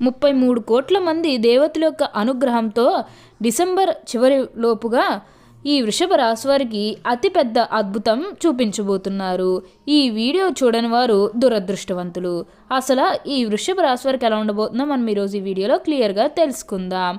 ముప్పై మూడు కోట్ల మంది దేవతల యొక్క అనుగ్రహంతో డిసెంబర్ చివరి లోపుగా ఈ వృషభ రాశివారికి అతిపెద్ద అద్భుతం చూపించబోతున్నారు. ఈ వీడియో చూడని వారు దురదృష్టవంతులు. అసలు ఈ వృషభ రాశివారికి ఎలా ఉండబోతుందో మనం ఈరోజు ఈ వీడియోలో క్లియర్గా తెలుసుకుందాం.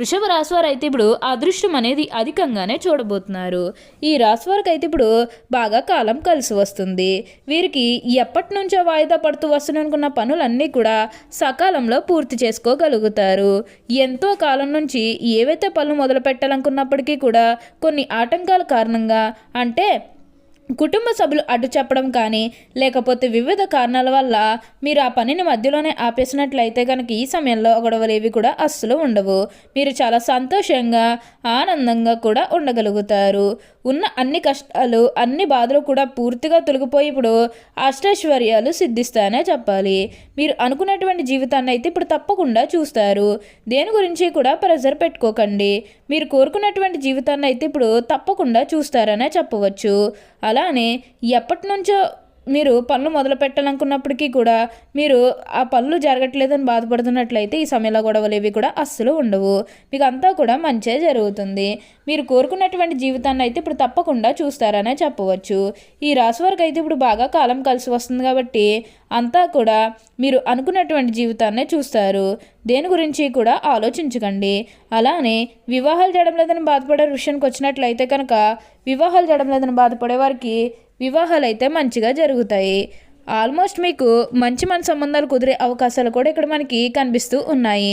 వృషభ రాశి వారు అయితే ఇప్పుడు అదృష్టం అనేది అధికంగానే చూడబోతున్నారు. ఈ రాశి వారికి అయితే ఇప్పుడు బాగా కాలం కలిసి వస్తుంది. వీరికి ఎప్పటి నుంచో వాయిదా పడుతూ వస్తున్ననుకున్న పనులన్నీ కూడా సకాలంలో పూర్తి చేసుకోగలుగుతారు. ఎంతో కాలం నుంచి ఏవైతే పనులు మొదలు పెట్టాలనుకున్నప్పటికీ కూడా కొన్ని ఆటంకాల కారణంగా అంటే కుటుంబ సభ్యులు అడ్డు చెప్పడం కానీ లేకపోతే వివిధ కారణాల వల్ల మీరు ఆ పనిని మధ్యలోనే ఆపేసినట్లయితే కనుక ఈ సమయంలో గొడవలు ఏవి కూడా అస్సలు ఉండవు. మీరు చాలా సంతోషంగా ఆనందంగా కూడా ఉండగలుగుతారు. ఉన్న అన్ని కష్టాలు అన్ని బాధలు కూడా పూర్తిగా తొలగిపోయి ఇప్పుడు అష్టైశ్వర్యాలు సిద్ధిస్తాయనే చెప్పాలి. మీరు అనుకున్నటువంటి జీవితాన్ని అయితే ఇప్పుడు తప్పకుండా చూస్తారు. దేని గురించి కూడా ప్రెజర్ పెట్టుకోకండి. మీరు కోరుకున్నటువంటి జీవితాన్ని అయితే ఇప్పుడు తప్పకుండా చూస్తారనే చెప్పవచ్చు. అలానే ఎప్పటి నుంచో మీరు పనులు మొదలు పెట్టాలనుకున్నప్పటికీ కూడా మీరు ఆ పనులు జరగట్లేదని బాధపడుతున్నట్లయితే ఈ సమయంలో గొడవలు ఇవి కూడా అస్సలు ఉండవు. మీకు అంతా కూడా మంచే జరుగుతుంది. మీరు కోరుకున్నటువంటి జీవితాన్ని అయితే ఇప్పుడు తప్పకుండా చూస్తారనే చెప్పవచ్చు. ఈ రాశి వరకు అయితే ఇప్పుడు బాగా కాలం కలిసి వస్తుంది కాబట్టి అంతా కూడా మీరు అనుకున్నటువంటి జీవితాన్నే చూస్తారు. దేని గురించి కూడా ఆలోచించకండి. అలానే వివాహాలు చేయడం లేదని బాధపడే విషయానికి వచ్చినట్లయితే కనుక వివాహాలు చేయడం లేదని బాధపడే వారికి వివాహాలు అయితే మంచిగా జరుగుతాయి. ఆల్మోస్ట్ మీకు మంచి మన సంబంధాలు కుదిరే అవకాశాలు కూడా ఇక్కడ మనకి కనిపిస్తూ ఉన్నాయి.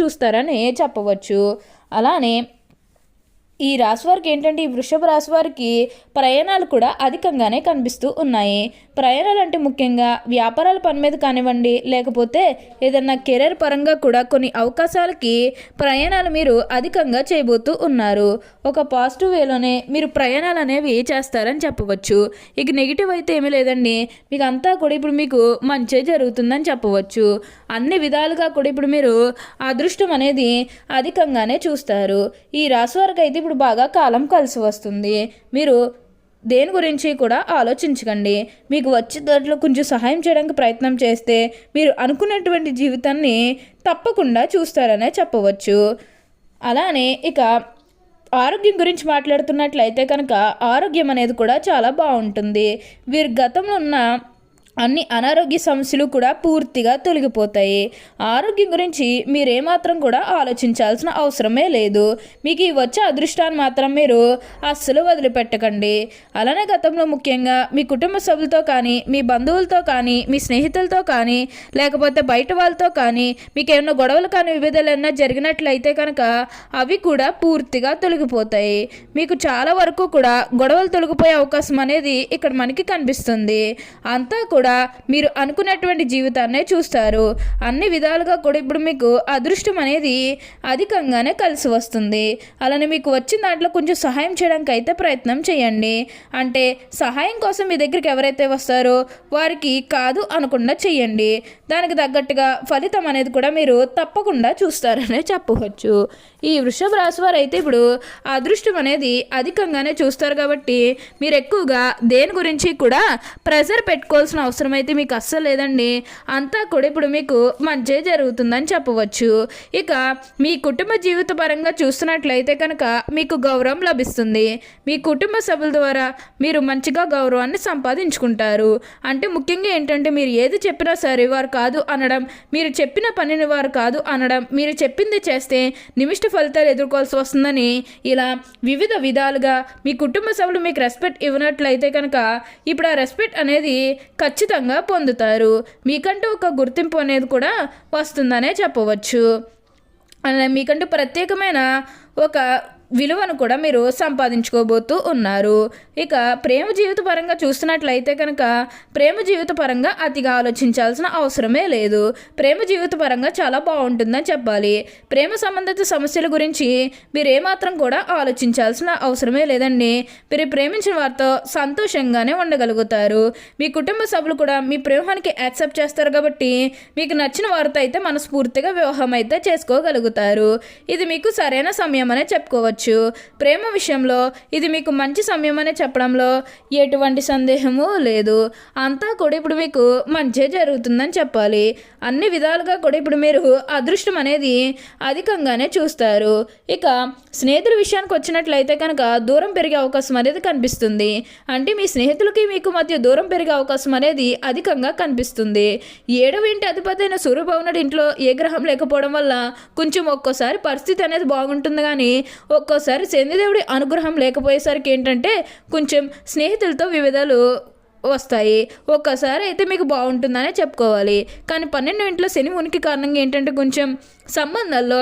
చూస్తారని చెప్పవచ్చు. అలానే ఈ రాశి వారికి ఏంటంటే ఈ వృషభ రాశి వారికి ప్రయాణాలు కూడా అధికంగానే కనిపిస్తూ ఉన్నాయి. ప్రయాణాలు అంటే ముఖ్యంగా వ్యాపారాల పని మీద కానివ్వండి లేకపోతే ఏదన్నా కెరీర్ పరంగా కూడా కొన్ని అవకాశాలకి ప్రయాణాలు మీరు అధికంగా చేయబోతూ ఉన్నారు. ఒక పాజిటివ్ వేలోనే మీరు ప్రయాణాలు అనేవి చేస్తారని చెప్పవచ్చు. ఇక నెగిటివ్ అయితే ఏమీ లేదండి. మీకు అంతా కూడా ఇప్పుడు మీకు మంచి జరుగుతుందని చెప్పవచ్చు. అన్ని విధాలుగా కూడా ఇప్పుడు మీరు అదృష్టం అనేది అధికంగానే చూస్తారు. ఈ రాశి వారికి అయితే ఇప్పుడు బాగా కాలం కలిసి వస్తుంది. మీరు దేని గురించి కూడా ఆలోచించకండి. మీకు వచ్చే దాంట్లో కొంచెం సహాయం చేయడానికి ప్రయత్నం చేస్తే మీరు అనుకున్నటువంటి జీవితాన్ని తప్పకుండా చూస్తారనే చెప్పవచ్చు. అలానే ఇక ఆరోగ్యం గురించి మాట్లాడుతున్నట్లయితే కనుక ఆరోగ్యం అనేది కూడా చాలా బాగుంటుంది. వీరి గతంలో ఉన్న అన్ని అనారోగ్య సమస్యలు కూడా పూర్తిగా తొలగిపోతాయి. ఆరోగ్యం గురించి మీరేమాత్రం కూడా ఆలోచించాల్సిన అవసరమే లేదు. మీకు ఈ వచ్చే అదృష్టాన్ని మాత్రం మీరు అస్సలు వదిలిపెట్టకండి. అలానే గతంలో ముఖ్యంగా మీ కుటుంబ సభ్యులతో కానీ మీ బంధువులతో కానీ మీ స్నేహితులతో కానీ లేకపోతే బయట వాళ్ళతో కానీ మీకు ఏమైనా గొడవలు కానీ విభేదాలు ఏమైనా జరిగినట్లయితే కనుక అవి కూడా పూర్తిగా తొలగిపోతాయి. మీకు చాలా వరకు కూడా గొడవలు తొలగిపోయే అవకాశం అనేది ఇక్కడ మనకి కనిపిస్తుంది. అంతా కూడా కూడా మీరు అనుకున్నటువంటి జీవితాన్నే చూస్తారు. అన్ని విధాలుగా కూడా ఇప్పుడు మీకు అదృష్టం అనేది అధికంగానే కలిసి వస్తుంది. అలానే మీకు వచ్చిన దాంట్లో కొంచెం సహాయం చేయడానికి అయితే ప్రయత్నం చేయండి. అంటే సహాయం కోసం మీ దగ్గరికి ఎవరైతే వస్తారో వారికి కాదు అనకుండా చేయండి. దానికి తగ్గట్టుగా ఫలితం అనేది కూడా మీరు తప్పకుండా చూస్తారనే చెప్పవచ్చు. ఈ వృషభ రాశి వారు అయితే ఇప్పుడు అదృష్టం అనేది అధికంగానే చూస్తారు కాబట్టి మీరు ఎక్కువగా దేని గురించి కూడా ప్రెజర్ పెట్టుకోవాల్సిన అవసరం అయితే మీకు అస్సలు లేదండి. అంతా కూడా ఇప్పుడు మీకు మంచి జరుగుతుందని చెప్పవచ్చు. ఇక మీ కుటుంబ జీవిత పరంగా చూస్తున్నట్లయితే కనుక మీకు గౌరవం లభిస్తుంది. మీ కుటుంబ సభ్యుల ద్వారా మీరు మంచిగా గౌరవాన్ని సంపాదించుకుంటారు. అంటే ముఖ్యంగా ఏంటంటే మీరు ఏది చెప్పినా సరే వారు కాదు అనడం మీరు చెప్పిన పనిని వారు కాదు అనడం మీరు చెప్పింది చేస్తే నిమిష్ట ఫలితాలు ఎదుర్కోవాల్సి వస్తుందని ఇలా వివిధ విధాలుగా మీ కుటుంబ సభ్యులు మీకు రెస్పెక్ట్ ఇవ్వనట్లయితే కనుక ఇప్పుడు ఆ రెస్పెక్ట్ అనేది ఖచ్చితంగా ఖచ్చితంగా పొందుతారు. మీకంటూ ఒక గుర్తింపు అనేది కూడా వస్తుందనే చెప్పవచ్చు. అలా మీకంటూ ప్రత్యేకమైన ఒక విలువను కూడా మీరు సంపాదించుకోబోతూ ఉన్నారు. ఇక ప్రేమ జీవిత పరంగా చూస్తున్నట్లయితే కనుక ప్రేమ జీవిత పరంగా అతిగా ఆలోచించాల్సిన అవసరమే లేదు. ప్రేమ జీవిత పరంగా చాలా బాగుంటుందని చెప్పాలి. ప్రేమ సంబంధిత సమస్యల గురించి మీరు ఏమాత్రం కూడా ఆలోచించాల్సిన అవసరమే లేదండి. మీరు ప్రేమించిన వారితో సంతోషంగానే ఉండగలుగుతారు. మీ కుటుంబ సభ్యులు కూడా మీ ప్రేమానికి యాక్సెప్ట్ చేస్తారు కాబట్టి మీకు నచ్చిన వారితో అయితే మనస్ఫూర్తిగా వివాహం అయితే చేసుకోగలుగుతారు. ఇది మీకు సరైన సమయం అనే చెప్పుకోవచ్చు. ప్రేమ విషయంలో ఇది మీకు మంచి సమయం అనే చెప్పడంలో ఎటువంటి సందేహము లేదు. అంతా కూడా ఇప్పుడు మీకు మంచి జరుగుతుందని చెప్పాలి. అన్ని విధాలుగా కూడా ఇప్పుడు మీరు అదృష్టం అనేది అధికంగానే చూస్తారు. ఇక స్నేహితుల విషయానికి వచ్చినట్లయితే కనుక దూరం పెరిగే అవకాశం అనేది కనిపిస్తుంది. అంటే మీ స్నేహితులకి మీకు మధ్య దూరం పెరిగే అవకాశం అనేది అధికంగా కనిపిస్తుంది. ఏడవ ఇంటి అధిపతి అయిన సూర్యభవనుడి ఇంట్లో ఏ గ్రహం లేకపోవడం వల్ల కొంచెం ఒక్కోసారి పరిస్థితి అనేది బాగుంటుంది కానీ ఒక్కోసారి శనిదేవుడి అనుగ్రహం లేకపోయేసరికి ఏంటంటే కొంచెం స్నేహితులతో వివిధాలు వస్తాయి. ఒక్కసారి అయితే మీకు బాగుంటుందనే చెప్పుకోవాలి. కానీ పన్నెండు ఇంట్లో శని ఉనికి కారణంగా ఏంటంటే కొంచెం సంబంధాల్లో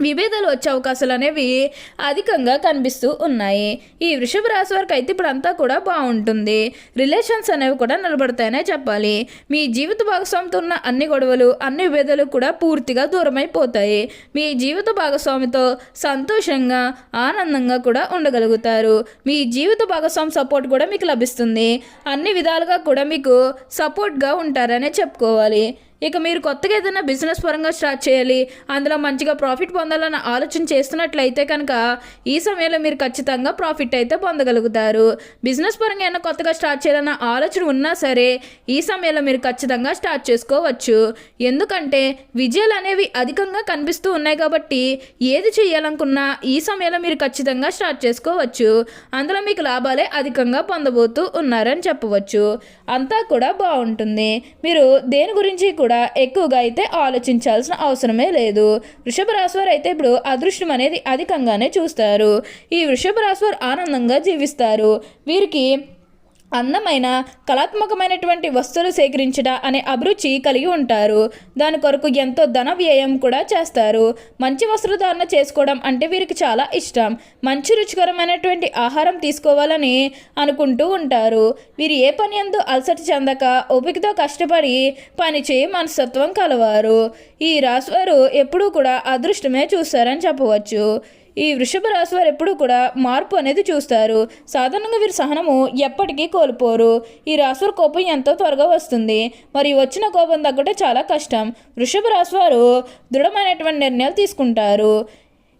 విభేదాలు వచ్చే అవకాశాలు అనేవి అధికంగా కనిపిస్తూ ఉన్నాయి. ఈ వృషభ రాశి వారికి అయితే ఇప్పుడు అంతా కూడా బాగుంటుంది. రిలేషన్స్ అనేవి కూడా నిలబడతాయనే చెప్పాలి. మీ జీవిత భాగస్వామితో ఉన్న అన్ని గొడవలు అన్ని విభేదాలు కూడా పూర్తిగా దూరమైపోతాయి. మీ జీవిత భాగస్వామితో సంతోషంగా ఆనందంగా కూడా ఉండగలుగుతారు. మీ జీవిత భాగస్వామి సపోర్ట్ కూడా మీకు లభిస్తుంది. అన్ని విధాలుగా కూడా మీకు సపోర్ట్గా ఉంటారనే చెప్పుకోవాలి. ఇక మీరు కొత్తగా ఏదైనా బిజినెస్ పరంగా స్టార్ట్ చేయాలి అందులో మంచిగా ప్రాఫిట్ పొందాలన్న ఆలోచన చేస్తున్నట్లయితే కనుక ఈ సమయంలో మీరు ఖచ్చితంగా ప్రాఫిట్ అయితే పొందగలుగుతారు. బిజినెస్ పరంగా ఏమైనా కొత్తగా స్టార్ట్ చేయాలన్న ఆలోచన ఉన్నా సరే ఈ సమయంలో మీరు ఖచ్చితంగా స్టార్ట్ చేసుకోవచ్చు. ఎందుకంటే విజయాలు అనేవి అధికంగా కనిపిస్తూ ఉన్నాయి కాబట్టి ఏది చేయాలనుకున్నా ఈ సమయంలో మీరు ఖచ్చితంగా స్టార్ట్ చేసుకోవచ్చు. అందులో మీకు లాభాలే అధికంగా పొందబోతూ ఉన్నారని చెప్పవచ్చు. అంతా కూడా బాగుంటుంది. మీరు దేని గురించి కూడా కూడా ఎక్కువగా అయితే ఆలోచించాల్సిన అవసరమే లేదు. వృషభ రాశి వారు అయితే ఇప్పుడు అదృష్టం అనేది అధికంగానే చూస్తారు. ఈ వృషభ రాశి వారు ఆనందంగా జీవిస్తారు. వీరికి అందమైన కళాత్మకమైనటువంటి వస్తువులు సేకరించట అనే అభిరుచి కలిగి ఉంటారు. దాని కొరకు ఎంతో ధన వ్యయం కూడా చేస్తారు. మంచి వస్త్రధారణ చేసుకోవడం అంటే వీరికి చాలా ఇష్టం. మంచి రుచికరమైనటువంటి ఆహారం తీసుకోవాలని అనుకుంటూ ఉంటారు. వీరు ఏ పని ఎందు అలసట చెందక ఓపికతో కష్టపడి పనిచేయి మనస్తత్వం కలవారు. ఈ రాశివారు ఎప్పుడూ కూడా అదృష్టమే చూస్తారని చెప్పవచ్చు. ఈ వృషభ రాశి వారు ఎప్పుడూ కూడా మార్పు అనేది చూస్తారు. సాధారణంగా వీరి సహనము ఎప్పటికీ కోల్పోరు. ఈ రాశి వారి కోపం ఎంతో త్వరగా వస్తుంది. మరి వచ్చిన కోపం తగ్గటే చాలా కష్టం. వృషభ రాశి వారు దృఢమైనటువంటి నిర్ణయాలు తీసుకుంటారు.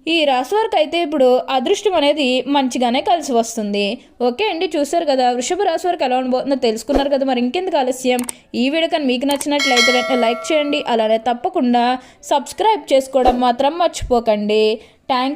ఈ రాశి వారికి అయితే ఇప్పుడు అదృష్టం అనేది మంచిగానే కలిసి వస్తుంది. ఓకే అండి చూసారు కదా? వృషభ రాశి వారికి ఎలా ఉండబోతుందో తెలుసుకున్నారు కదా? మరి ఇంకెందుకు ఆలస్యం? ఈ వీడియో కానీ మీకు నచ్చినట్లయితే లైక్ చేయండి. అలానే తప్పకుండా సబ్స్క్రైబ్ చేసుకోవడం మాత్రం మర్చిపోకండి. థ్యాంక్